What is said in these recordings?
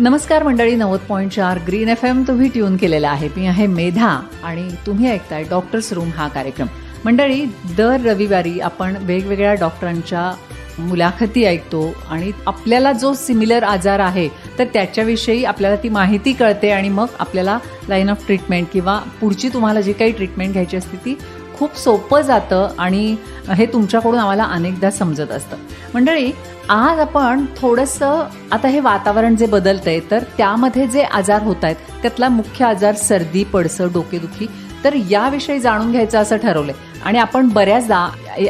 नमस्कार मंडळी नव्वद पॉईंट चार ग्रीन एफ एम तुम्ही ट्यून केलेला आहे. मी आहे मेधा आणि तुम्ही ऐकताय डॉक्टर्स रूम हा कार्यक्रम. मंडळी दर रविवारी आपण वेगवेगळ्या डॉक्टरांच्या मुलाखती ऐकतो आणि आपल्याला जो सिमिलर आजार आहे तर त्याच्याविषयी आपल्याला ती माहिती कळते आणि मग आपल्याला लाईन ऑफ ट्रीटमेंट किंवा पुढची तुम्हाला जी काही ट्रीटमेंट घ्यायची असते ती खूप सोपं जातं आणि हे तुमच्याकडून आम्हाला अनेकदा समजत असतं. मंडळी आज आपण थोडंसं आता हे वातावरण जे बदलतंय तर त्यामध्ये जे आजार होत आहेत त्यातला मुख्य आजार सर्दी पडसं डोकेदुखी तर याविषयी जाणून घ्यायचं असं ठरवलंय. आणि आपण बऱ्याचदा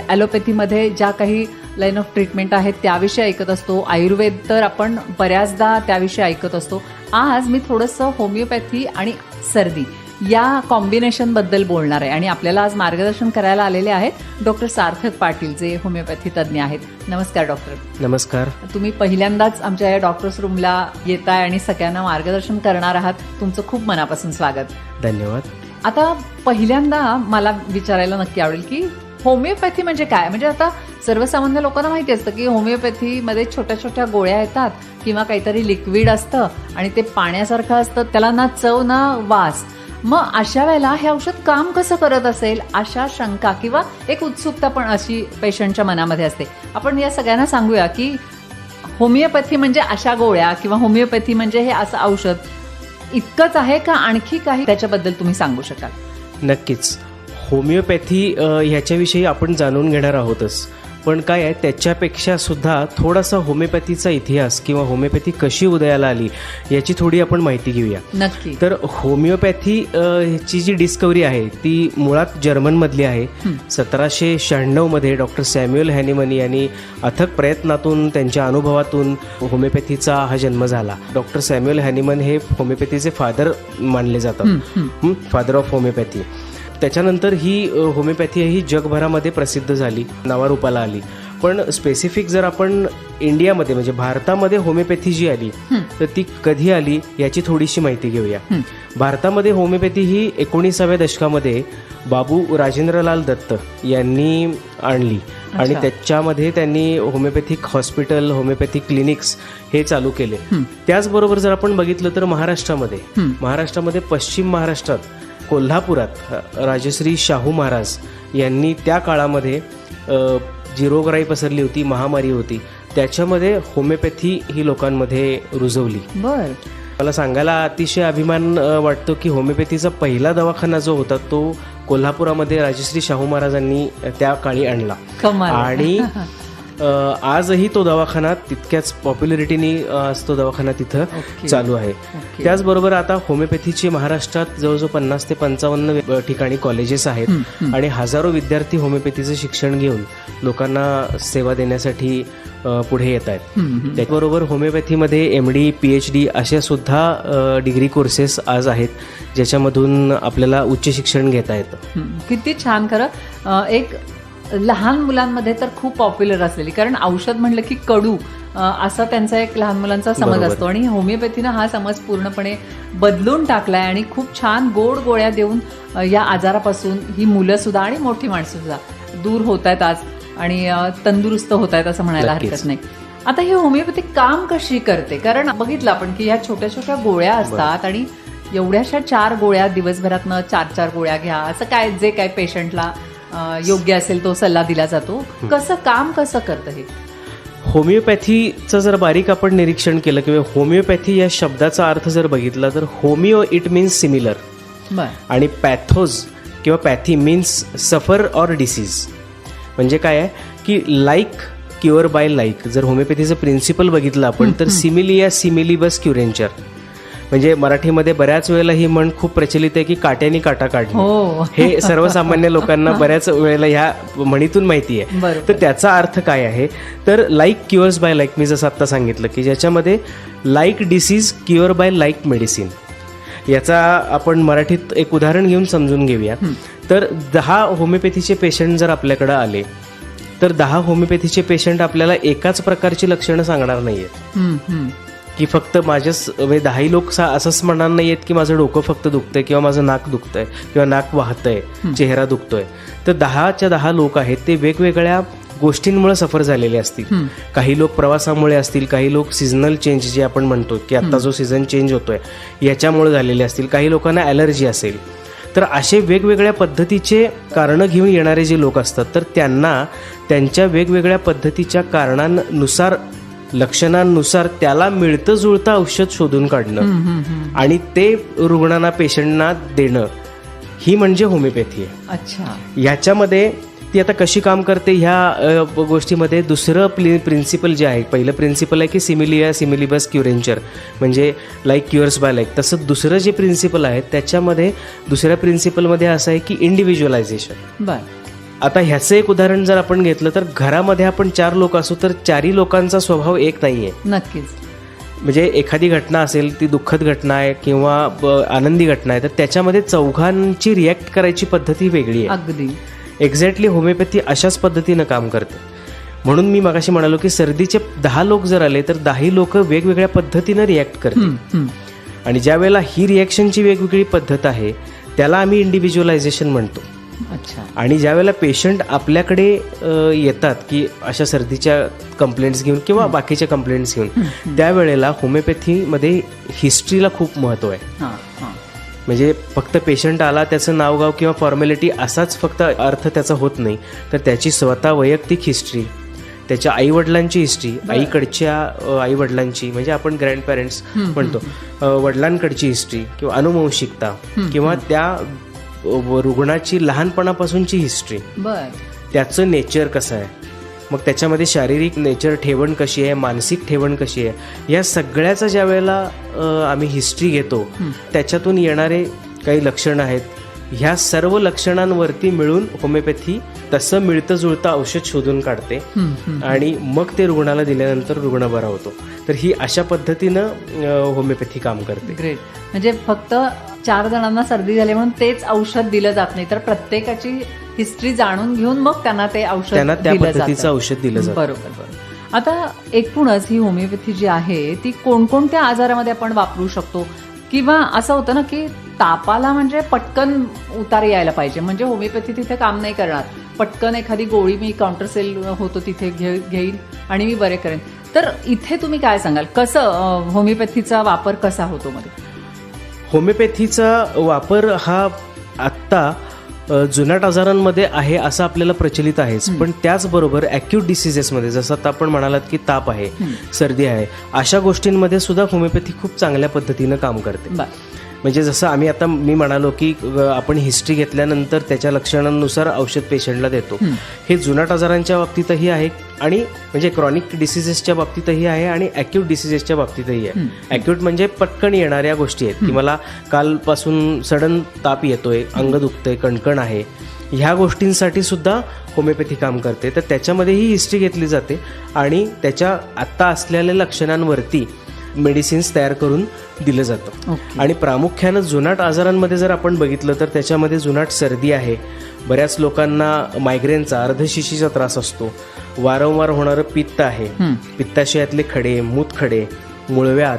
ॲलोपॅथीमध्ये ज्या काही लाईन ऑफ ट्रीटमेंट आहेत त्याविषयी ऐकत असतो. आयुर्वेद तर आपण बऱ्याचदा त्याविषयी ऐकत असतो. आज मी थोडंसं होमिओपॅथी आणि सर्दी या कॉम्बिनेशनबद्दल बोलणार आहे. आणि आपल्याला आज मार्गदर्शन करायला आलेले आहेत डॉक्टर सार्थक पाटील जे होमिओपॅथी तज्ज्ञ आहेत. नमस्कार डॉक्टर. नमस्कार. तुम्ही पहिल्यांदाच आमच्या या डॉक्टर्स रूमला येताय आणि सगळ्यांना मार्गदर्शन करणार आहात. तुमचं खूप मनापासून स्वागत. धन्यवाद. आता पहिल्यांदा मला विचारायला नक्की आवडेल की होमिओपॅथी म्हणजे काय? म्हणजे आता सर्वसामान्य लोकांना माहिती असतं की होमिओपॅथीमध्ये छोट्या छोट्या गोळ्या येतात किंवा काहीतरी लिक्विड असतं आणि ते पाण्यासारखं असतं त्याला ना चव ना वास. मग अशा वेळेला हे औषध काम कसं करत असेल अशा शंका किंवा एक उत्सुकता पण अशी पेशंटच्या मनामध्ये असते. आपण या सगळ्यांना सांगूया की होमिओपॅथी म्हणजे अशा गोळ्या किंवा होमिओपॅथी म्हणजे हे असं औषध इतकंच आहे का आणखी काही? त्याच्याबद्दल तुम्ही सांगू शकाल. नक्कीच. होमिओपॅथी ह्याच्याविषयी आपण जाणून घेणार आहोतच. पण काय आहे त्याच्यापेक्षा सुद्धा थोडासा होमिओपॅथीचा इतिहास किंवा होमिओपॅथी कशी उदयाला आली याची थोडी आपण माहिती घेऊया. नक्की. तर होमिओपॅथी ह्याची जी डिस्कवरी आहे ती मुळात जर्मनमधली आहे. सतराशे शहाण्णवमध्ये डॉक्टर सॅम्युअल हॅनिमन यांनी अथक प्रयत्नातून त्यांच्या अनुभवातून होमिओपॅथीचा हा जन्म झाला. डॉक्टर सॅम्युअल हॅनिमन हे होमिओपॅथीचे फादर मानले जातात. Father of homeopathy. त्याच्यानंतर ही होमिओपॅथी ही जगभरामध्ये प्रसिद्ध झाली नावारूपाला आली. पण स्पेसिफिक जर आपण इंडियामध्ये म्हणजे भारतामध्ये होमिओपॅथी जी आली तर ती कधी आली याची थोडीशी माहिती घेऊया. भारतामध्ये होमिओपॅथी ही एकोणीसाव्या दशकामध्ये बाबू राजेंद्रलाल दत्त यांनी आणली. आणि त्याच्यामध्ये त्यांनी होमिओपॅथिक हॉस्पिटल होमिओपॅथिक क्लिनिक्स हे चालू केले. त्याचबरोबर जर आपण बघितलं तर महाराष्ट्रामध्ये महाराष्ट्रामध्ये पश्चिम महाराष्ट्रात कोल्हापुरात राजश्री शाहू महाराज यांनी त्या काळामध्ये जी रोगराई पसरली होती महामारी होती. त्याच्यामध्ये होमिओपॅथी ही लोकांमध्ये रुजवली. बर. मला सांगायला अतिशय अभिमान वाटतो की होमिओपॅथीचा पहिला दवाखाना जो होता तो कोल्हापुरामध्ये राजश्री शाहू महाराजांनी त्या काळी आणला. आणि आजही तो दवाखाना तितक्याच पॉप्युलरिटीने तो दवाखाना तिथं. चालू आहे. त्याचबरोबर आता होमिओपॅथीचे महाराष्ट्रात जवळजवळ पन्नास ते पंचावन्न ठिकाणी कॉलेजेस आहेत आणि हजारो विद्यार्थी होमिओपॅथीचं शिक्षण घेऊन लोकांना सेवा देण्यासाठी पुढे येत आहेत. त्याचबरोबर होमिओपॅथीमध्ये M D P H D अशा सुद्धा डिग्री कोर्सेस आज आहेत ज्याच्यामधून आपल्याला उच्च शिक्षण घेता येतं. किती छान खरं. एक लहान मुलांमध्ये तर खूप पॉप्युलर असलेली कारण औषध म्हणलं की कडू असा त्यांचा एक लहान मुलांचा समज. असतो आणि होमिओपॅथीनं हा समज पूर्णपणे बदलून टाकलाय आणि खूप छान गोड गोळ्या देऊन या आजारापासून ही मुलं सुद्धा आणि मोठी माणसं सुद्धा दूर होत आहेत आज आणि तंदुरुस्त होत आहेत असं म्हणायला. हरकत नाही आता ही होमिओपॅथी काम कशी करते कारण बघितलं आपण की ह्या छोट्या छोट्या गोळ्या असतात आणि एवढ्याशा चार गोळ्या दिवसभरातनं चार चार गोळ्या घ्या असं काय जे काय पेशंटला योग्य असेल तो सल्ला दिला जातो. कसं काम कसं करतं हे? होमिओपॅथीचं जर बारीक आपण निरीक्षण केलं किंवा होमिओपॅथी या शब्दाचा अर्थ जर बघितला तर होमिओ इट मीन्स सिमिलर. आणि पॅथोज किंवा pathy means suffer or disease. म्हणजे काय आहे? की लाईक क्युअर बाय लाईक. जर होमिओपॅथीचं प्रिन्सिपल बघितलं आपण तर सिमिलिया सिमिलिबस क्युरेंचर. म्हणजे मराठीमध्ये बऱ्याच वेळेला ही म्हण खूप प्रचलित आहे की काट्यानी काटा हो. काढणे. हे. सर्वसामान्य लोकांना बऱ्याच वेळेला ह्या म्हणीतून माहिती आहे. तर त्याचा अर्थ काय आहे? तर लाईक क्युअर्स बाय लाईक मी जसं आत्ता सांगितलं की ज्याच्यामध्ये like disease cure by like medicine याचा आपण मराठीत एक उदाहरण घेऊन समजून घेऊया. तर दहा होमिओपॅथीचे पेशंट जर आपल्याकडे आले तर दहा होमिओपॅथीचे पेशंट आपल्याला एकाच प्रकारची लक्षणं सांगणार नाहीयेत. हं, हं. की फक्त माझ्याच म्हणजे दहाही लोक सा- असंच म्हणणार नाहीयेत की माझं डोकं फक्त दुखतंय किंवा माझं नाक दुखतंय किंवा नाक वाहतंय चेहरा दुखतोय. तर दहाच्या दहा लोक आहेत ते वेगवेगळ्या गोष्टींमुळे सफर झालेले असतील. काही लोक प्रवासामुळे असतील काही लोक सीझनल चेंज जे आपण म्हणतो की आता जो सीझन चेंज होतोय याच्यामुळे झालेले असतील. काही लोकांना ॲलर्जी असेल. तर असे वेगवेगळ्या पद्धतीचे कारणं घेऊन येणारे जे लोक असतात तर त्यांना त्यांच्या वेगवेगळ्या पद्धतीच्या कारणांनुसार लक्षणांनुसार त्याला मिळतं जुळतं औषध शोधून काढणं. आणि ते रुग्णांना पेशंटना देणं ही म्हणजे होमिओपॅथी आहे. अच्छा. ह्याच्यामध्ये ती आता कशी काम करते ह्या गोष्टीमध्ये दुसरं प्लि प्रिन्सिपल जे आहे पहिलं प्रिन्सिपल आहे की सिमिलिया सिमिलिबस क्युरेंचर. म्हणजे लाईक क्युअर्स बाय लाईक तसं दुसरं जे प्रिन्सिपल आहे त्याच्यामध्ये दुसऱ्या प्रिन्सिपलमध्ये असं आहे की इंडिव्हिज्युअलायझेशन बर. आता ह्याचं एक उदाहरण जर आपण घेतलं तर घरामध्ये आपण चार लोक असू तर चारही लोकांचा स्वभाव एक नाही आहे नक्कीच. म्हणजे एखादी घटना असेल ती दुःखद घटना आहे किंवा आनंदी घटना आहे तर त्याच्यामध्ये चौघांची रिॲक्ट करायची पद्धत वेगळी आहे. अगदी. एक्झॅक्टली होमिओपॅथी अशाच पद्धतीनं काम करते. म्हणून मी मगाशी म्हणालो की सर्दीचे दहा लोक जर आले तर दहाही लोक वेगवेगळ्या पद्धतीनं रिॲक्ट हम्म. आणि ज्या वेळेला ही रिॲक्शनची वेगवेगळी पद्धत आहे त्याला आम्ही इंडिव्हिज्युअलायझेशन म्हणतो. अच्छा. आणि ज्या वेळेला पेशंट आपल्याकडे येतात की अशा सर्दीच्या कंप्लेंट्स घेऊन किंवा बाकीच्या कंप्लेंट्स घेऊन त्यावेळेला होमिओपॅथीमध्ये हिस्ट्रीला खूप महत्त्व आहे. म्हणजे फक्त पेशंट आला त्याचं नावगाव किंवा फॉर्मॅलिटी असाच फक्त अर्थ त्याचा होत नाही. तर त्याची स्वतः वैयक्तिक हिस्ट्री त्याच्या आईवडिलांची हिस्ट्री आईकडच्या आईवडिलांची म्हणजे आपण ग्रँड पॅरेंट्स म्हणतो वडिलांकडची हिस्ट्री किंवा अनुवंशिकता किंवा त्या रुग्णाची लहानपणापासूनची हिस्ट्री बर. त्याचं नेचर कसं आहे? मग त्याच्यामध्ये शारीरिक नेचर ठेवण कशी आहे? मानसिक ठेवण कशी आहे? या सगळ्याचा ज्या वेळेला आम्ही हिस्ट्री घेतो त्याच्यातून येणारे काही लक्षणं आहेत. ह्या सर्व लक्षणांवरती मिळून होमिओपॅथी तसं मिळतं जुळतं औषध शोधून काढते. आणि मग ते रुग्णाला दिल्यानंतर रुग्ण बरा होतो. तर ही अशा पद्धतीनं होमिओपॅथी काम करते. ग्रेट म्हणजे फक्त चार जणांना सर्दी झाली म्हणून तेच औषध दिलं जात नाही. तर प्रत्येकाची हिस्ट्री जाणून घेऊन मग त्यांना ते औषध त्यांना त्या पद्धतीचं. औषध दिलं जातं. बरोबर बरोबर. आता एकूणच ही होमिओपॅथी जी आहे ती कोणकोणत्या आजारामध्ये आपण वापरू शकतो? किंवा असं होतं ना की तापाला म्हणजे पटकन उतार यायला पाहिजे. म्हणजे होमिओपॅथी तिथे काम नाही करणार. पटकन एखादी गोळी मी काउंटरसेल होतो तिथे घे घेईन आणि मी बरे करेन. तर इथे तुम्ही काय सांगाल? कसं होमिओपॅथीचा वापर कसा होतो मध्ये? होमिओपॅथीचा वापर हा आत्ता अ, जुनाट आजारांमध्ये आहे असं आपल्याला प्रचलित आहेच. पण त्याचबरोबर ॲक्यूट डिसिजेसमध्ये जसं आता आपण म्हणालात की ताप आहे सर्दी आहे अशा गोष्टींमध्ये सुद्धा होमिओपॅथी खूप चांगल्या पद्धतीनं काम करते. म्हणजे जसं आम्ही आता मी म्हणालो की आपण हिस्ट्री घेतल्यानंतर त्याच्या लक्षणांनुसार औषध पेशंटला देतो. हे जुनाट आजारांच्या बाबतीतही आहे आणि म्हणजे क्रॉनिक डिसिजेसच्या बाबतीतही आहे आणि ॲक्यूट डिसिजेसच्या बाबतीतही आहे. ॲक्यूट म्हणजे पटकन येणाऱ्या गोष्टी आहेत. की मला कालपासून सडन ताप येतोय अंग दुखतंय कणकण आहे. ह्या गोष्टींसाठी सुद्धा होमिओपॅथी काम करते. तर त्याच्यामध्येही हिस्ट्री घेतली जाते आणि त्याच्या आत्ता असलेल्या लक्षणांवरती मेडिसिन्स तयार करून दिलं जातं. ओके. आणि प्रामुख्यानं जुनाट आजारांमध्ये जर आपण बघितलं तर त्याच्यामध्ये जुनाट सर्दी आहे. बऱ्याच लोकांना मायग्रेनचा अर्धशिशीचा त्रास असतो. वारंवार होणारं पित्त आहे. हम्म. पित्ताशयातले खडे मूतखडे मुळव्याध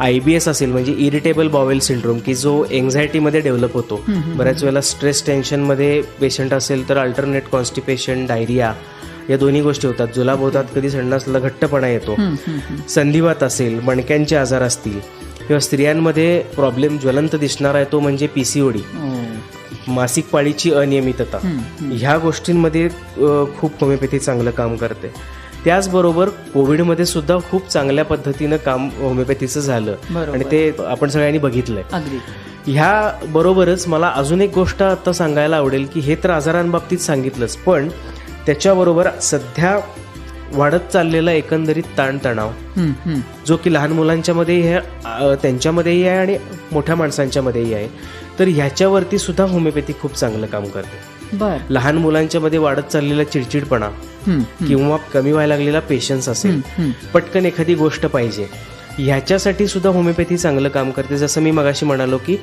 आय बी एस असेल म्हणजे इरिटेबल बॉवेल सिंड्रोम की जो एन्झायटीमध्ये डेव्हलप होतो. बऱ्याच वेळेला स्ट्रेस टेन्शनमध्ये पेशंट असेल तर अल्टरनेट कॉन्स्टिपेशन डायरिया या दोन्ही गोष्टी होतात. जुलाब होतात कधी संडासला घट्टपणा येतो. संधिवात असेल मणक्यांचे आजार असतील किंवा स्त्रियांमध्ये प्रॉब्लेम ज्वलंत दिसणारा आहे तो म्हणजे पीसीओडी ओ. मासिक पाळीची अनियमितता. ह्या गोष्टींमध्ये खूप होमिओपॅथी चांगलं काम करते. त्याचबरोबर कोविडमध्ये सुद्धा खूप चांगल्या पद्धतीनं काम होमिओपॅथीचं झालं. आणि ते आपण सगळ्यांनी बघितलंय. ह्या बरोबरच मला अजून एक गोष्ट आता सांगायला आवडेल की हे तर आजारांबाबतीत सांगितलंच पण त्याच्याबरोबर सध्या वाढत चाललेला एकंदरीत ताणतणाव. जो की लहान मुलांच्यामध्ये हे अ, त्यांच्यामध्येही आहे आणि मोठ्या माणसांच्यामध्येही आहे. तर ह्याच्यावरती सुद्धा होमिओपॅथी खूप चांगलं काम करते. लहान मुलांच्या मध्ये वाढत चाललेला चिडचिडपणा किंवा कमी व्हायला लागलेला पेशन्स असेल. पटकन एखादी गोष्ट पाहिजे. ह्याच्यासाठी सुद्धा होमिओपॅथी चांगलं काम करते. जसं मी मगाशी म्हणालो की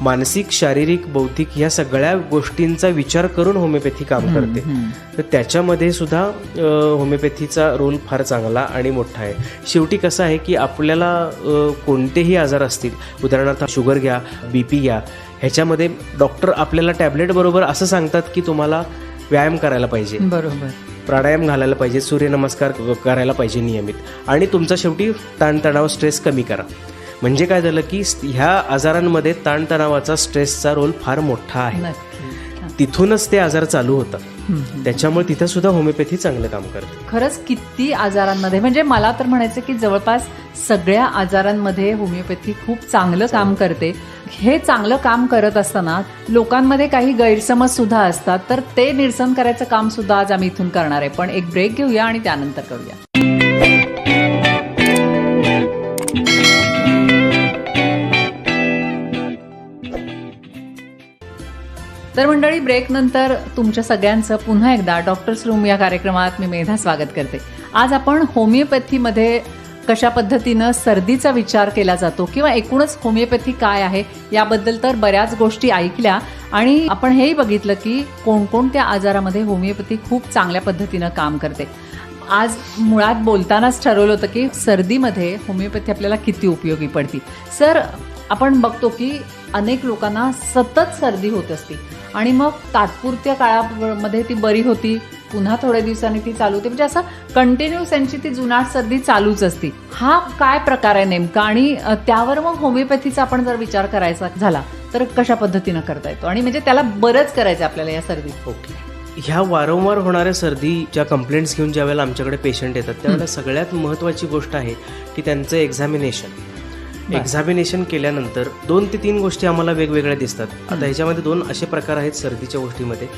मानसिक शारीरिक बौद्धिक ह्या सगळ्या गोष्टींचा विचार करून होमिओपॅथी काम करते. तर त्याच्यामध्ये सुद्धा होमिओपॅथीचा रोल फार चांगला आणि मोठा आहे. शेवटी कसं आहे की आपल्याला कोणतेही आजार असतील उदाहरणार्थ शुगर घ्या बी पी घ्या ह्याच्यामध्ये डॉक्टर आपल्याला टॅबलेट बरोबर असं सांगतात की तुम्हाला व्यायाम करायला पाहिजे. बरोबर. प्राणायाम घालायला पाहिजे सूर्यनमस्कार करायला पाहिजे नियमित. आणि तुमचा शेवटी ताणतणाव स्ट्रेस कमी करा. म्हणजे काय झालं की ह्या आजारांमध्ये ताणतणावाचा स्ट्रेसचा रोल फार मोठा आहे. तिथूनच ते आजार चालू होतात. त्याच्यामुळे तिथं सुद्धा होमिओपॅथी चांगलं काम करते. खरंच किती आजारांमध्ये म्हणजे मला तर म्हणायचं की जवळपास सगळ्या आजारांमध्ये होमिओपॅथी खूप चांगलं काम करते. हे चांगलं काम करत असताना लोकांमध्ये काही गैरसमज सुद्धा असतात तर ते निरसन करायचं काम सुद्धा आज आम्ही इथून करणार आहे. पण एक ब्रेक घेऊया आणि त्यानंतर करूया. तर मंडळी ब्रेक नंतर तुमच्या सगळ्यांचं पुन्हा एकदा डॉक्टर्स रूम या कार्यक्रमात मी मेधा स्वागत करते. आज आपण होमिओपॅथीमध्ये कशा पद्धतीनं सर्दीचा विचार केला जातो किंवा एकूणच होमिओपॅथी काय आहे याबद्दल तर बऱ्याच गोष्टी ऐकल्या आणि आपण हेही बघितलं की कोणकोणत्या आजारामध्ये होमिओपॅथी खूप चांगल्या पद्धतीनं काम करते. आज मुळात बोलतानाच ठरवलं होतं की सर्दीमध्ये होमिओपॅथी आपल्याला किती उपयोगी पडती. सर आपण बघतो की अनेक लोकांना सतत सर्दी होत असते. आणि मग तात्पुरत्या काळामध्ये ती बरी होती. पुन्हा थोड्या दिवसांनी ती चालू होते. म्हणजे असं कंटिन्युअस त्यांची ती जुनाट सर्दी चालूच असते. हा काय प्रकार आहे नेमका? आणि त्यावर मग होमिओपॅथीचा आपण जर विचार करायचा झाला तर कशा पद्धतीनं करता येतो? आणि म्हणजे त्याला बरंच करायचं आपल्याला या सर्दीत ओके. ह्या वारंवार होणाऱ्या सर्दीच्या कंप्लेंट्स घेऊन ज्यावेळेला आमच्याकडे पेशंट येतात त्यावेळेला सगळ्यात महत्त्वाची गोष्ट आहे की त्यांचं एक्झामिनेशन. एक्झामिनेशन केल्यानंतर दोन ते तीन गोष्टी आम्हाला वेगवेगळ्या दिसतात. आता ह्याच्यामध्ये दोन असे प्रकार आहेत सर्दीच्या गोष्टीमध्ये.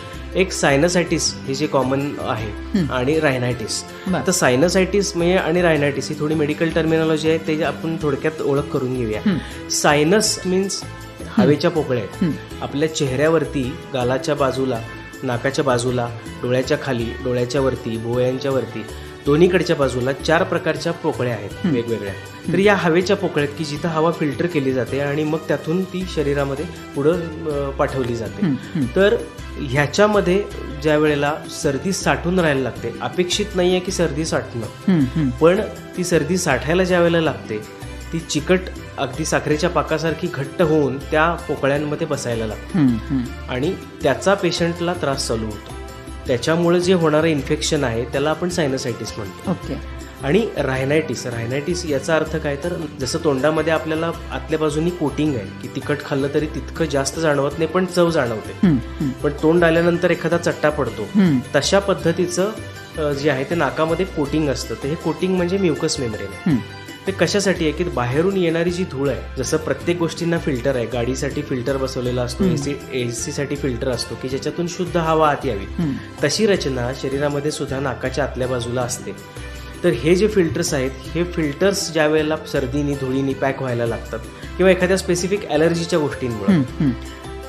एक सायनसायटिस हे जे कॉमन आहे आणि रायनायटिस. तर सायनसायटिस म्हणजे आणि रायनायटिस ही थोडी मेडिकल टर्मिनॉलॉजी आहे ते आपण थोडक्यात ओळख करून घेऊया. सायनस मीन्स हवेच्या पोकळ्या आहेत. आपल्या चेहऱ्यावरती गालाच्या बाजूला नाकाच्या बाजूला डोळ्याच्या खाली डोळ्याच्या वरती भोवयांच्या वरती दोन्हीकडच्या बाजूला चार प्रकारच्या पोकळ्या आहेत वेगवेगळ्या. तर या हवेच्या पोकळ्यात की जिथं हवा फिल्टर केली जाते आणि मग त्यातून ती शरीरामध्ये पुढं पाठवली जाते. तर ह्याच्यामध्ये ज्या वेळेला सर्दी साठून राहायला लागते अपेक्षित नाहीये की सर्दी साठणं. पण ती सर्दी साठायला ज्या वेळेला लागते ती चिकट अगदी साखरेच्या पाकासारखी घट्ट होऊन त्या पोकळ्यांमध्ये बसायला लागते. आणि त्याचा पेशंटला त्रास चालू होतो. त्याच्यामुळे जे होणारं इन्फेक्शन आहे त्याला आपण सायनसायटिस म्हणतो. ओके. आणि रायनायटिस रायनायटिस याचा अर्थ काय? तर जसं तोंडामध्ये आपल्याला आतल्या बाजूनी कोटिंग आहे की तिखट खाल्लं तरी तितकं जास्त जाणवत नाही पण चव जाणवते. पण तोंड आल्यानंतर एखादा चट्टा पडतो. तशा पद्धतीचं जे आहे ते नाकामध्ये कोटिंग असतं. तर हे कोटिंग म्हणजे म्युकस मेम्ब्रेन आहे. ते कशासाठी आहे की बाहेरून येणारी जी धूळ आहे जसं प्रत्येक गोष्टींना फिल्टर आहे गाडीसाठी फिल्टर बसवलेला असतो एसी एसी साठी फिल्टर असतो की ज्याच्यातून शुद्ध हवा आत यावी. तशी रचना शरीरामध्ये सुद्धा नाकाच्या आतल्या बाजूला असते तर हे जे फिल्टर्स आहेत हे फिल्टर्स ज्या वेळेला सर्दीनी धुळीनी पॅक व्हायला लागतात किंवा एखाद्या स्पेसिफिक ॲलर्जीच्या गोष्टींमुळे.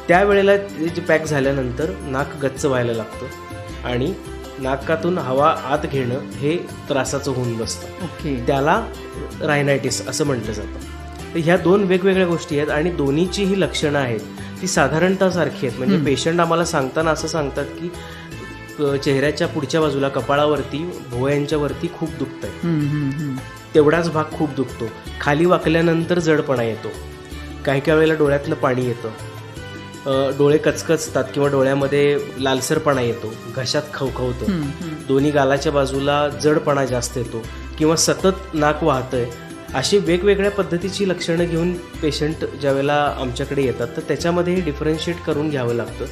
त्यावेळेला जे पॅक झाल्यानंतर नाक गच्च व्हायला लागतं आणि नाकातून हवा आत घेणं हे त्रासाचं होऊन बसतं. ओके. त्याला रायनायटिस असं म्हटलं जातं. तर ह्या दोन वेगवेगळ्या गोष्टी आहेत आणि दोन्हीची ही लक्षणं आहेत ती साधारणतः सारखी आहेत. म्हणजे पेशंट आम्हाला सांगताना असं सांगतात की चेहऱ्याच्या पुढच्या बाजूला कपाळावरती भोवयांच्या वरती खूप हम्म, हम्म. तेवढाच भाग खूप दुखतो. खाली वाकल्यानंतर जडपणा येतो. काही काही वेळेला डोळ्यातनं पाणी येतं. डोळे कचकचतात किंवा डोळ्यामध्ये लालसरपणा येतो घशात खवखवतं. दोन्ही गालाच्या बाजूला जडपणा जास्त येतो किंवा सतत नाक वाहतंय अशी वेगवेगळ्या पद्धतीची लक्षणं घेऊन पेशंट ज्यावेळेला आमच्याकडे येतात तर त्याच्यामध्ये डिफरन्शिएट करून घ्यावं लागतं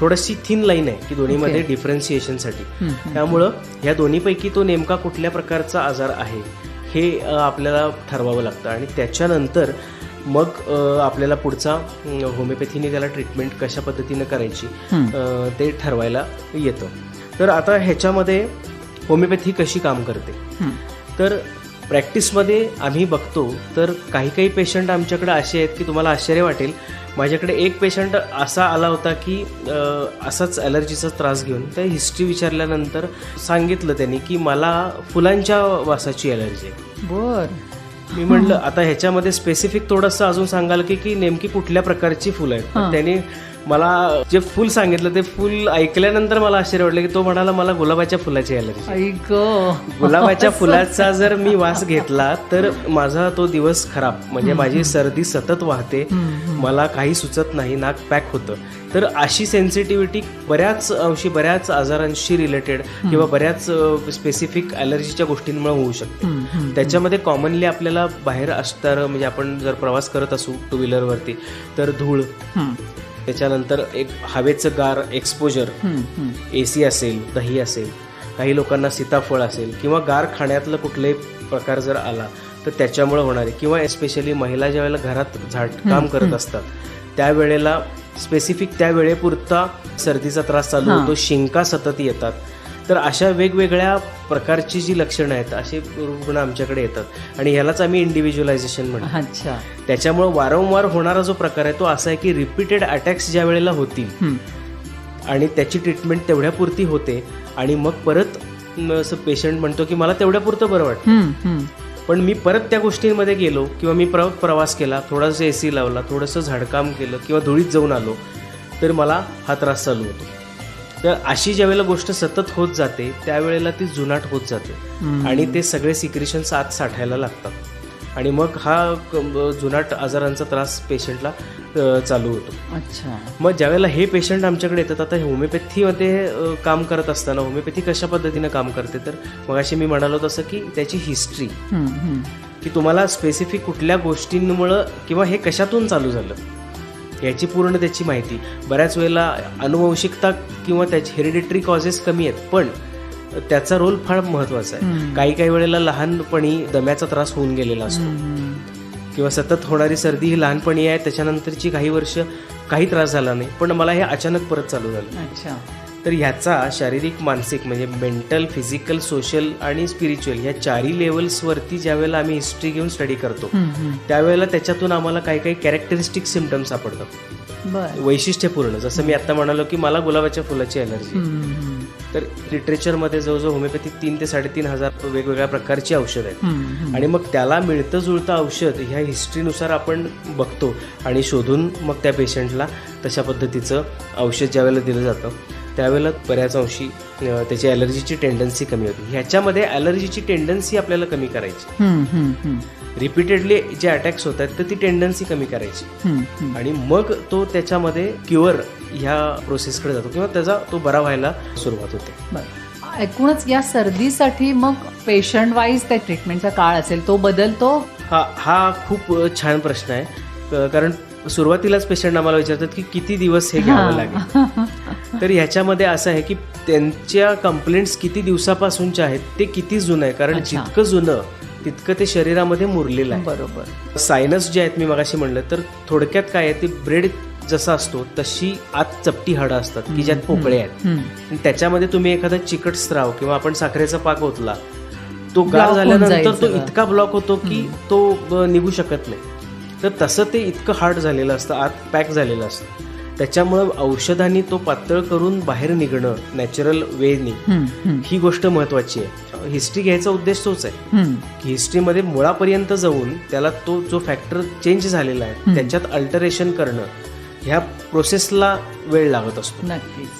थोडीशी थिन लाईन आहे की दोन्हीमध्ये Okay. डिफरन्सिएशनसाठी. त्यामुळं ह्या दोन्हीपैकी तो नेमका कुठल्या प्रकारचा आजार आहे हे आपल्याला ठरवावं लागतं आणि त्याच्यानंतर मग आपल्याला पुढचा होमिओपॅथीने त्याला ट्रीटमेंट कशा पद्धतीनं करायची ते ठरवायला येतं. तर आता ह्याच्यामध्ये होमिओपॅथी कशी काम करते. तर प्रॅक्टिसमध्ये आम्ही बघतो तर काही काही पेशंट आमच्याकडे असे आहेत की तुम्हाला आश्चर्य वाटेल. माझ्याकडे एक पेशंट असा आला होता की असाच ॲलर्जीचा त्रास घेऊन त्या हिस्ट्री विचारल्यानंतर सांगितलं त्यांनी की मला फुलांच्या वासाची ॲलर्जी आहे. बर. मी म्हणलं आता ह्याच्यामध्ये स्पेसिफिक थोडंसं अजून सांगाल की की नेमकी कुठल्या प्रकारची फुलं आहेत. त्यांनी मला जे फुल सांगितलं ते फुल ऐकल्यानंतर मला आश्चर्य वाटलं की तो म्हणाला मला गुलाबाच्या फुलाची अलर्जी गुलाबाच्या फुलाचा जर मी वास घेतला तर माझा तो दिवस खराब. म्हणजे माझी सर्दी सतत वाहते. मला काही सुचत नाही नाक पॅक होतं. तर अशी सेन्सिटिव्हिटी बऱ्याच अंशी बऱ्याच आजारांशी रिलेटेड किंवा बऱ्याच स्पेसिफिक ॲलर्जीच्या गोष्टींमुळे होऊ शकते. त्याच्यामध्ये कॉमनली आपल्याला बाहेर असणार म्हणजे आपण जर प्रवास करत असू टू व्हीलरवरती तर धूळ त्याच्यानंतर एक हवेचं गार एक्सपोजर ए सी असेल दही असेल काही लोकांना सीताफळ असेल किंवा गार खाण्यातलं कुठलाही प्रकार जर आला तर त्याच्यामुळे होणारे किंवा एस्पेशली महिला ज्या वेळेला घरात झाड काम करत असतात त्यावेळेला स्पेसिफिक त्या वेळेपुरता सर्दीचा त्रास चालू होतो शिंका सतत येतात. तर अशा वेगवेगळ्या प्रकारची जी लक्षणं आहेत असे रुग्ण आमच्याकडे येतात. आणि ह्यालाच आम्ही इंडिव्हिज्युअलायझेशन म्हणतो. त्याच्यामुळे वारंवार होणारा जो प्रकार आहे तो असा आहे की रिपीटेड अटॅक्स ज्या वेळेला होतील. आणि त्याची ट्रीटमेंट तेवढ्यापुरती होते आणि मग परत पेशंट म्हणतो की मला तेवढ्यापुरतं बरं वाटतं. पण मी परत त्या गोष्टींमध्ये गेलो किंवा मी प्र प्रवास केला थोडासा ए सी लावला थोडंसं झाडकाम केलं किंवा धुळीत जाऊन आलो तर मला हा त्रास चालू होतो. तर अशी ज्यावेळेला गोष्ट सतत होत जाते त्यावेळेला ती जुनाट होत जाते. आणि ते सगळे सिक्रेशन्स आत साठायला लागतात. आणि मग हा जुनाट आजारांचा त्रास पेशंटला चालू होतो. अच्छा. मग ज्यावेळेला हे पेशंट आमच्याकडे येतात आता होमिओपॅथीमध्ये काम करत असताना होमिओपॅथी कशा पद्धतीनं काम करते? तर मग अशी मी म्हणालो तसं की त्याची हिस्ट्री. की तुम्हाला स्पेसिफिक कुठल्या गोष्टींमुळं किंवा हे कशातून चालू झालं? याची पूर्ण त्याची माहिती. बऱ्याच वेळेला अनुवंशिकता किंवा त्याची हेरिडिटरी कॉजेस कमी आहेत पण त्याचा रोल फार महत्त्वाचा आहे. काही काही वेळेला लहानपणी दम्याचा त्रास होऊन गेलेला असतो. किंवा सतत होणारी सर्दी ही लहानपणी आहे त्याच्यानंतरची काही वर्ष काही त्रास झाला नाही. पण मला हे अचानक परत चालू झालं. अच्छा. तर ह्याचा शारीरिक मानसिक म्हणजे मेंटल फिजिकल सोशल आणि स्पिरिच्युअल ह्या चारही लेवल्सवरती ज्यावेळेला आम्ही हिस्ट्री घेऊन स्टडी करतो. त्यावेळेला त्याच्यातून आम्हाला काही काही कॅरेक्टरिस्टिक सिमटम्स सापडतात. वैशिष्ट्यपूर्ण. जसं मी आता म्हणालो की मला गुलाबाच्या फुलाची हम्म. तर लिटरेचरमध्ये जवळजवळ होमिओपॅथी तीन ते साडेतीन हजार वेगवेगळ्या प्रकारची औषधं आहेत. आणि मग त्याला मिळतं जुळतं औषध ह्या हिस्ट्रीनुसार आपण बघतो आणि शोधून मग त्या पेशंटला तशा पद्धतीचं औषध ज्यावेळेला दिलं जातं त्यावेळेला बऱ्याच अंशी त्याची ॲलर्जीची टेंडन्सी कमी होती ह्याच्यामध्ये ॲलर्जीची टेंडन्सी आपल्याला कमी करायची. रिपीटेडली जे अटॅक्स होत आहेत तर ती टेंडन्सी कमी करायची. आणि मग तो त्याच्यामध्ये क्युअर ह्या प्रोसेसकडे जातो किंवा त्याचा तो बरा व्हायला सुरुवात होते. एकूणच या सर्दीसाठी मग पेशंट वाईज त्या ट्रीटमेंटचा काळ असेल तो बदलतो? हा हा खूप छान प्रश्न आहे. कारण सुरुवातीलाच पेशंट आम्हाला विचारतात की किती दिवस हे घ्यावं लागेल? तर ह्याच्यामध्ये असं आहे की त्यांच्या कंप्लेंट्स किती दिवसापासूनच्या आहेत ते किती जुनं आहे? कारण. जितकं जुनं तितकं ते शरीरामध्ये मुरलेलं आहे. बरोबर. सायनस जे आहेत मी मगाशी म्हणलं तर थोडक्यात काय आहे ते ब्रेड जसा असतो तशी आत चपटी हाडं असतात की ज्यात पोकळे आहेत. आणि त्याच्यामध्ये तुम्ही एखादा चिकट स्राव किंवा आपण साखरेचा पाक ओतला तो गार झाल्यानंतर तो. इतका ब्लॉक होतो की तो निघू शकत नाही. तर तसं ते इतकं हार्ड झालेलं असतं आत पॅक झालेलं असतं. त्याच्यामुळं औषधांनी तो पातळ करून बाहेर निघणं नॅचरल वेनी ही गोष्ट महत्वाची आहे. हिस्ट्री घ्यायचा उद्देश तोच आहे. की हिस्ट्रीमध्ये मुळापर्यंत जाऊन त्याला तो जो फॅक्टर चेंज झालेला आहे त्याच्यात अल्टरेशन करणं ह्या प्रोसेसला वेळ लागत असतो.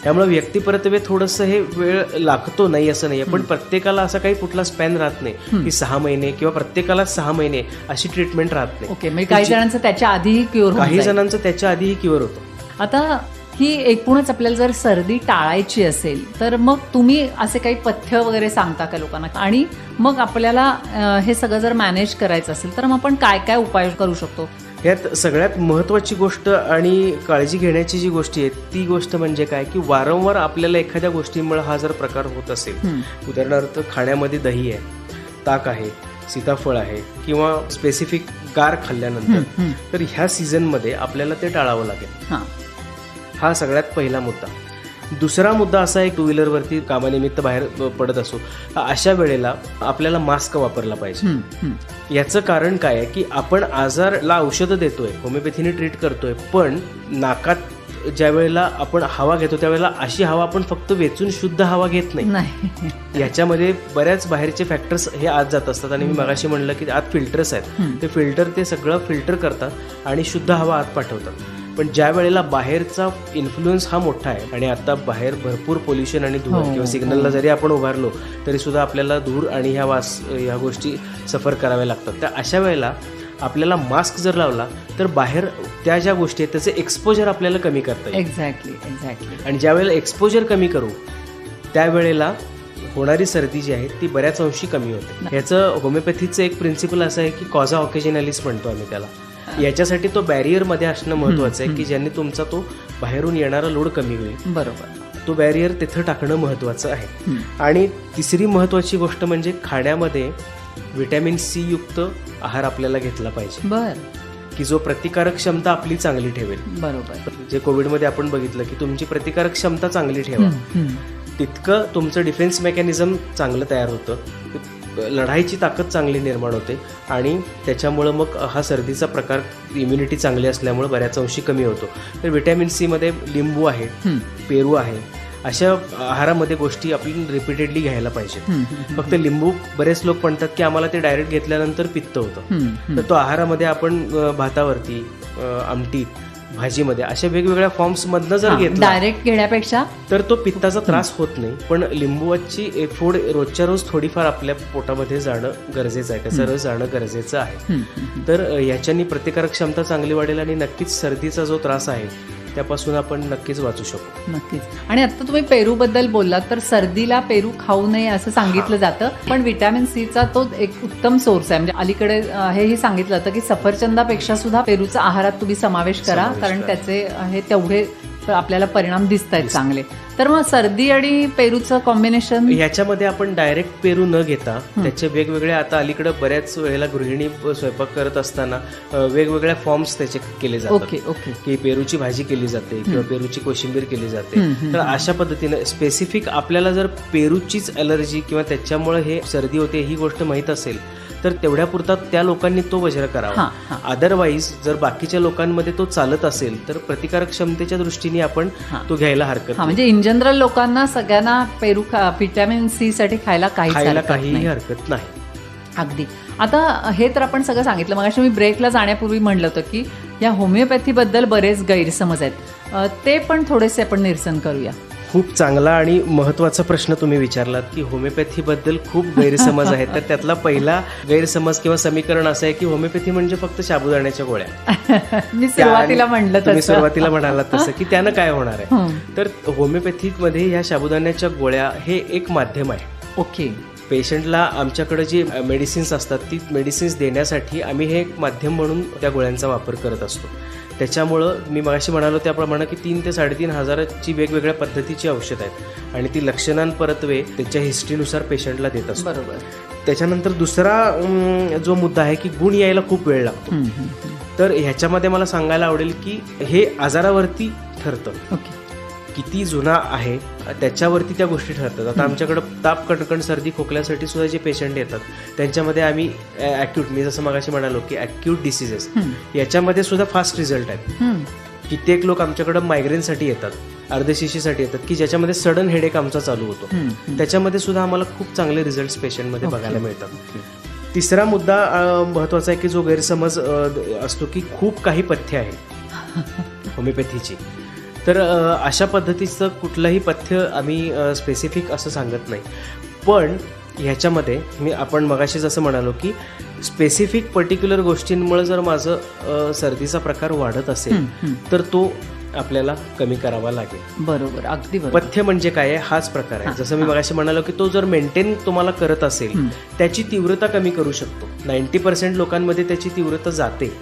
त्यामुळे व्यक्तिपरत्वे थोडंसं हे वेळ लागतो नाही असं नाही पण प्रत्येकाला असा काही कुठला स्पॅन राहत नाही की सहा महिने किंवा प्रत्येकाला सहा महिने अशी ट्रीटमेंट राहत नाही. ओके म्हणजे काही जणांचं त्याच्या आधीही क्युअर काही जणांचं त्याच्या आधीही क्युअर होतं. आता ही एकूणच आपल्याला जर सर्दी टाळायची असेल तर मग तुम्ही असे काही पथ्य वगैरे सांगता का लोकांना? आणि मग आपल्याला हे सगळं जर मॅनेज करायचं असेल तर मग आपण काय काय उपाय करू शकतो? यात सगळ्यात महत्त्वाची गोष्ट आणि काळजी घेण्याची जी गोष्टी आहे ती गोष्ट म्हणजे काय की वारंवार आपल्याला एखाद्या गोष्टींमुळे हा जर प्रकार होत असेल. उदाहरणार्थ खाण्यामध्ये दही आहे ताक आहे सीताफळ आहे किंवा स्पेसिफिक गार खाल्ल्यानंतर. तर ह्या सीझनमध्ये आपल्याला ते टाळावं लागेल हा सगळ्यात पहिला मुद्दा दुसरा मुद्दा असा आहे टू व्हीलरवरती कामानिमित्त बाहेर पडत असो अशा वेळेला आपल्याला मास्क वापरला पाहिजे. याचं कारण काय आहे की आपण आजारला औषधं देतोय होमिओपॅथीने ट्रीट करतोय पण नाकात ज्या वेळेला आपण हवा घेतो त्यावेळेला अशी हवा आपण फक्त वेचून शुद्ध हवा घेत नाही. नाही. याच्यामध्ये बऱ्याच बाहेरचे फॅक्टर्स हे आत जात असतात. आणि मी मगाशी म्हणलं की आत फिल्टर्स आहेत. ते फिल्टर ते सगळं फिल्टर करतात आणि शुद्ध हवा आत पाठवतात. पण ज्या वेळेला बाहेरचा इन्फ्लुएन्स हा मोठा आहे आणि आता बाहेर भरपूर पोल्युशन आणि धूर. हो, किंवा हो. सिग्नलला जरी आपण उभारलो तरी सुद्धा आपल्याला धूर आणि ह्या वास ह्या गोष्टी सफर कराव्या लागतात. त्या अशा वेळेला आपल्याला मास्क जर लावला तर बाहेर त्या ज्या गोष्टी आहेत त्याचे एक्सपोजर आपल्याला कमी करता येईल. एक्झॅक्टली एक्झॅक्टली आणि ज्या वेळेला एक्सपोजर कमी करू त्यावेळेला होणारी सर्दी जी आहे ती बऱ्याच अंशी कमी होते. ह्याचं होमिओपॅथीचं एक प्रिन्सिपल असं आहे की कॉझा ऑकेजनॅलिस म्हणतो आम्ही त्याला. याच्यासाठी तो बॅरियरमध्ये असणं महत्त्वाचं आहे की ज्याने तुमचा तो बाहेरून येणारा लोड कमी होईल. बरोबर. तो बॅरियर तिथं टाकणं महत्त्वाचं आहे. आणि तिसरी महत्त्वाची गोष्ट म्हणजे खाण्यामध्ये व्हिटॅमिन सी युक्त आहार आपल्याला घेतला पाहिजे. बर. की जो प्रतिकारक क्षमता आपली चांगली ठेवेल. बरोबर. जे कोविडमध्ये आपण बघितलं की तुमची प्रतिकारक क्षमता चांगली ठेवा. तितकं तुमचं डिफेन्स मेकॅनिझम चांगलं तयार होतं. लढाईची ताकद चांगली निर्माण होते आणि त्याच्यामुळं मग हा सर्दीचा प्रकार इम्युनिटी चांगली असल्यामुळं बऱ्याच अंशी कमी होतो. तर व्हिटॅमिन सीमध्ये लिंबू आहे पेरू आहे अशा आहारामध्ये गोष्टी आपण रिपीटेडली घ्यायला पाहिजेत हं, फक्त लिंबू बरेच लोक म्हणतात की आम्हाला ते डायरेक्ट घेतल्यानंतर पित्त होतं. तर तो आहारामध्ये आपण भातावरती अ, आमटीत भाजीमध्ये. अशा वेगवेगळ्या फॉर्म्स मधनं जर घेतला डायरेक्ट घेण्यापेक्षा तर तो पित्ताचा त्रास होत नाही. पण लिंबूची फोड रोजच्या रोज थोडीफार आपल्या पोटामध्ये जाणं गरजेचं आहे. त्याचं रस जाणं गरजेचं आहे. तर याच्यानी प्रतिकारक क्षमता चांगली वाढेल आणि नक्कीच सर्दीचा जो त्रास आहे त्यापासून आपण नक्कीच वाचू शकू. नक्कीच. आणि आता तुम्ही पेरू बद्दल बोललात तर सर्दीला पेरू खाऊ नये असं सांगितलं जातं पण विटॅमिन सीचा तो एक उत्तम सोर्स आहे. म्हणजे अलीकडे हेही सांगितलं जातं की सफरचंदापेक्षा सुद्धा पेरूचा आहारात तुम्ही समावेश करा कारण करा. त्याचे हे तेवढे आपल्याला परिणाम दिसत आहेत चांगले. तर मग सर्दी आणि पेरूचं कॉम्बिनेशन ह्याच्यामध्ये आपण डायरेक्ट पेरू न घेता त्याचे वेगवेगळे आता अलीकडे बऱ्याच वेळेला गृहिणी स्वयंपाक करत असताना वेगवेगळ्या फॉर्म्स त्याचे केले जातात. Okay okay. की पेरूची भाजी केली जाते किंवा पेरूची कोशिंबीर केली जाते. तर अशा पद्धतीने स्पेसिफिक आपल्याला जर पेरूचीच अलर्जी किंवा त्याच्यामुळे हे सर्दी होते ही गोष्ट माहीत असेल तर तेवढ्या पुरता त्या लोकांनी तो वज्र करावा. अदरवाईज जर बाकीच्या लोकांमध्ये तो चालत असेल तर प्रतिकारक क्षमतेच्या दृष्टीने आपण. तो घ्यायला हरकत म्हणजे इन जनरल लोकांना सगळ्यांना पेरू खा विटॅमिन सी साठी खायला खायला हरकत काहीही नाही. हरकत नाही. अगदी. आता हे तर आपण सगळं सांगितलं. मग मी ब्रेकला जाण्यापूर्वी म्हणलं होतं की या होमिओपॅथीबद्दल बरेच गैरसमज आहेत. ते पण थोडेसे आपण निरसन करूया. खूप चांगला आणि महत्त्वाचा प्रश्न तुम्ही विचारलात की होमिओपॅथीबद्दल खूप गैरसमज आहेत. तर त्यातला पहिला गैरसमज किंवा समीकरण असं आहे की होमिओपॅथी म्हणजे फक्त साबुदाण्याच्या गोळ्या. मी सुरुवातीला म्हणलं तुम्ही तसं. सुरुवातीला म्हणालात तसं की त्यानं काय होणार आहे. तर होमिओपॅथीमध्ये ह्या साबुदाण्याच्या गोळ्या हे एक माध्यम आहे. ओके. पेशंटला आमच्याकडे जी मेडिसिन्स असतात ती मेडिसिन्स देण्यासाठी आम्ही हे एक माध्यम म्हणून त्या गोळ्यांचा वापर करत असतो. त्याच्यामुळं मी मगाशी म्हणालो त्याप्रमाणे की तीन ते साडेतीन हजाराची वेगवेगळ्या पद्धतीची औषध आहेत. आणि ती लक्षणांपरत्वे त्याच्या हिस्ट्रीनुसार पेशंटला देत असतो. बरोबर. त्याच्यानंतर दुसरा जो मुद्दा आहे की गुण यायला खूप वेळ लागतो. तर ह्याच्यामध्ये मला सांगायला आवडेल की हे आजारावरती ठरतं. ओके. किती जुना आहे त्याच्यावरती त्या गोष्टी ठरतात. आता आमच्याकडं ताप कणकण सर्दी खोकल्यासाठी सुद्धा जे पेशंट येतात त्यांच्यामध्ये आम्ही ॲक्यूट मी जसं मगाशी म्हणालो की ॲक्यूट डिसिजेस. याच्यामध्ये सुद्धा फास्ट रिझल्ट आहेत. कित्येक लोक आमच्याकडं मायग्रेनसाठी येतात अर्धशिशीसाठी येतात की ज्याच्यामध्ये सडन हेडेक आमचा चालू होतो. त्याच्यामध्ये सुद्धा आम्हाला खूप चांगले रिझल्ट पेशंटमध्ये बघायला मिळतात. तिसरा मुद्दा अ, महत्त्वाचा आहे की जो गैरसमज असतो की खूप काही पथ्य आहे. होमिओपॅथीची. तर अशा पद्धतीचं कुठलंही पथ्य आम्ही स्पेसिफिक असं सांगत नाही पण ह्याच्यामध्ये मी आपण मगाशी जसं म्हणालो की स्पेसिफिक पर्टिक्युलर गोष्टींमुळे जर माझं सर्दीचा प्रकार वाढत असेल. तर तो आपल्याला कमी करावा लागेल. बरोबर अगदी बरोबर. पथ्य म्हणजे काय आहे? हाच प्रकार आहे. जसं मी मगाशी म्हणालो की तो जर मेंटेन तुम्हाला करत असेल. त्याची तीव्रता कमी करू शकतो. नाईन्टी पर्सेंट लोकांमध्ये त्याची तीव्रता जाते.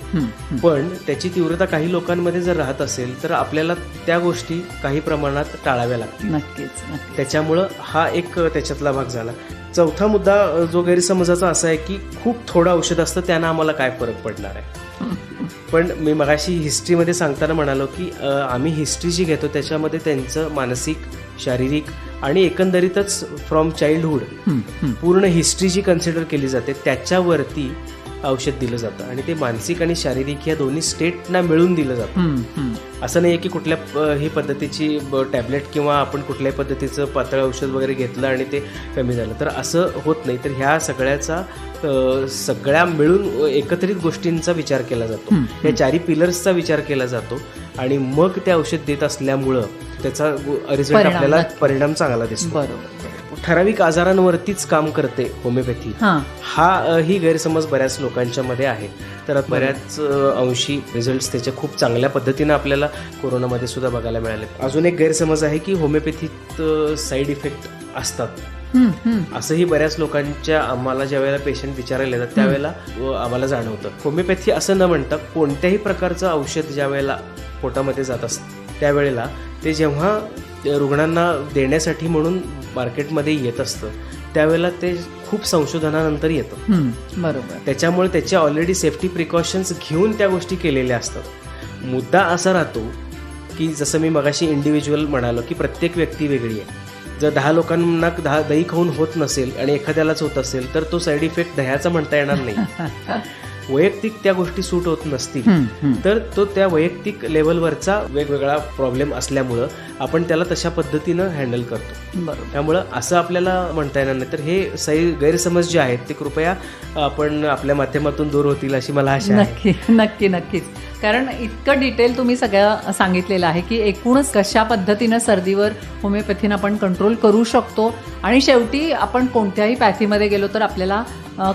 पण त्याची तीव्रता काही लोकांमध्ये जर राहत असेल तर आपल्याला त्या गोष्टी काही प्रमाणात टाळाव्या लागतील. नक्कीच. त्याच्यामुळं हा एक त्याच्यातला भाग झाला. चौथा मुद्दा जो गैरसमजाचा असा आहे की खूप थोडं औषध असतं त्यानं आम्हाला काय फरक पडणार आहे? पण मी मगाशी हिस्ट्रीमध्ये सांगताना म्हणालो की आम्ही हिस्ट्री जी घेतो त्याच्यामध्ये त्यांचं मानसिक शारीरिक आणि एकंदरीतच फ्रॉम चाइल्डहुड. पूर्ण हिस्ट्री जी कन्सिडर केली जाते त्याच्यावरती औषध दिलं जातं आणि ते मानसिक आणि शारीरिक या दोन्ही स्टेटना मिळून दिलं जातं. असं नाही आहे की कुठल्या ही पद्धतीची टॅबलेट किंवा आपण कुठल्याही पद्धतीचं पातळ औषध वगैरे घेतलं आणि ते कमी झालं. तर असं होत नाही. तर ह्या सगळ्याचा सगळ्या मिळून एकत्रित गोष्टींचा विचार केला जातो. या चारी पिलर्सचा विचार केला जातो आणि मग ते औषध देत असल्यामुळं त्याचा रिझल्ट आपल्याला. परिणाम चांगला दिसतो. बरोबर. ठराविक आजारांवरतीच काम करते होमिओपॅथी. हां. हा गैरसमज बऱ्याच लोकांच्या मध्ये आहे. तर बऱ्याच अंशी रिझल्ट त्याचे खूप चांगल्या पद्धतीनं आपल्याला कोरोनामध्ये सुद्धा बघायला मिळाले. अजून एक गैरसमज आहे की होमिओपॅथीत साईड इफेक्ट असतात. असंही बऱ्याच लोकांच्या आम्हाला ज्या वेळेला पेशंट विचारायला येतात त्यावेळेला आम्हाला जाणवतं. होमिओपॅथी असं न म्हणता कोणत्याही प्रकारचं औषध ज्या वेळेला पोटामध्ये जात असतं त्यावेळेला ते जेव्हा रुग्णांना देण्यासाठी म्हणून मार्केटमध्ये येत असतं त्यावेळेला ते खूप संशोधनानंतर येतं. बरोबर. त्याच्यामुळे त्याचे ऑलरेडी सेफ्टी प्रिकॉशन्स घेऊन त्या गोष्टी केलेल्या असतात. मुद्दा असा राहतो की जसं मी मगाशी इंडिव्हिज्युअल म्हणालो की प्रत्येक व्यक्ती वेगळी आहे. जर दहा लोकांना दहा दही खाऊन होत नसेल आणि एखाद्यालाच होत असेल तर तो साईड इफेक्ट दह्याचा म्हणता येणार नाही. वैयक्तिक त्या गोष्टी सूट होत नसतील. तर तो त्या वैयक्तिक लेवलवरचा वेगवेगळा प्रॉब्लेम असल्यामुळं आपण त्याला तशा पद्धतीनं हँडल करतो. त्यामुळं असं आपल्याला म्हणता येणार नाही. तर हे सै गैरसमज जे आहेत ते कृपया आपण आपल्या माध्यमातून दूर होतील अशी मला आशा नक्की नक्की नक्कीच. कारण इतकं डिटेल तुम्ही सगळं सांगितलेलं आहे की एकूणच कशा पद्धतीनं सर्दीवर होमिओपॅथीनं आपण कंट्रोल करू शकतो. आणि शेवटी आपण कोणत्याही पॅथीमध्ये गेलो तर आपल्याला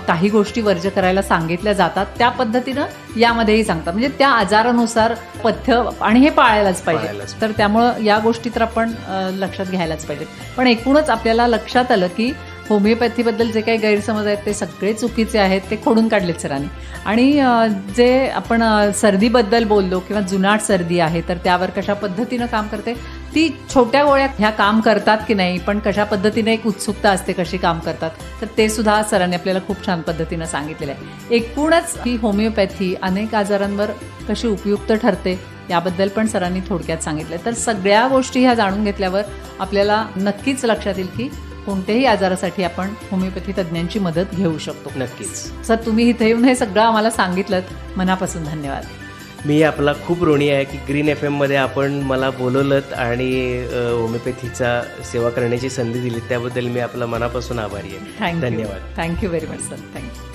काही गोष्टी वर्ज करायला सांगितल्या जातात. त्या पद्धतीनं यामध्येही सांगतात. म्हणजे त्या आजारानुसार पथ्य आणि हे पाळायलाच पाहिजे. तर त्यामुळं या गोष्टी तर आपण लक्षात घ्यायलाच पाहिजे पण एकूणच आपल्याला लक्षात आलं की होमिओपॅथीबद्दल जे काही गैरसमज आहेत ते सगळे चुकीचे आहेत ते खोडून काढलेत सरांनी. आणि जे आपण सर्दीबद्दल बोललो किंवा जुनाट सर्दी आहे तर त्यावर कशा पद्धतीनं काम करते? ती छोट्या गोळ्या ह्या काम करतात की नाही पण कशा पद्धतीने एक उत्सुकता असते कशी काम करतात? तर ते सुद्धा सरांनी आपल्याला खूप छान पद्धतीनं सांगितलेलं आहे. एकूणच ही होमिओपॅथी अनेक आजारांवर कशी उपयुक्त ठरते याबद्दल पण सरांनी थोडक्यात सांगितलं तर सगळ्या गोष्टी ह्या जाणून घेतल्यावर आपल्याला नक्कीच लक्षात येईल की कोणत्याही आजारासाठी आपण होमिओपॅथी तज्ज्ञांची मदत घेऊ शकतो. नक्कीच. सर तुम्ही इथे येऊन हे सगळं आम्हाला सांगितलं मनापासून धन्यवाद. मी आपला खूप ऋणी आहे की ग्रीन एफ एममध्ये आपण मला बोलवलं आणि होमिओपॅथीचा सेवा करण्याची संधी दिली त्याबद्दल मी आपला मनापासून आभारी आहे. धन्यवाद. Thank you very much sir thank you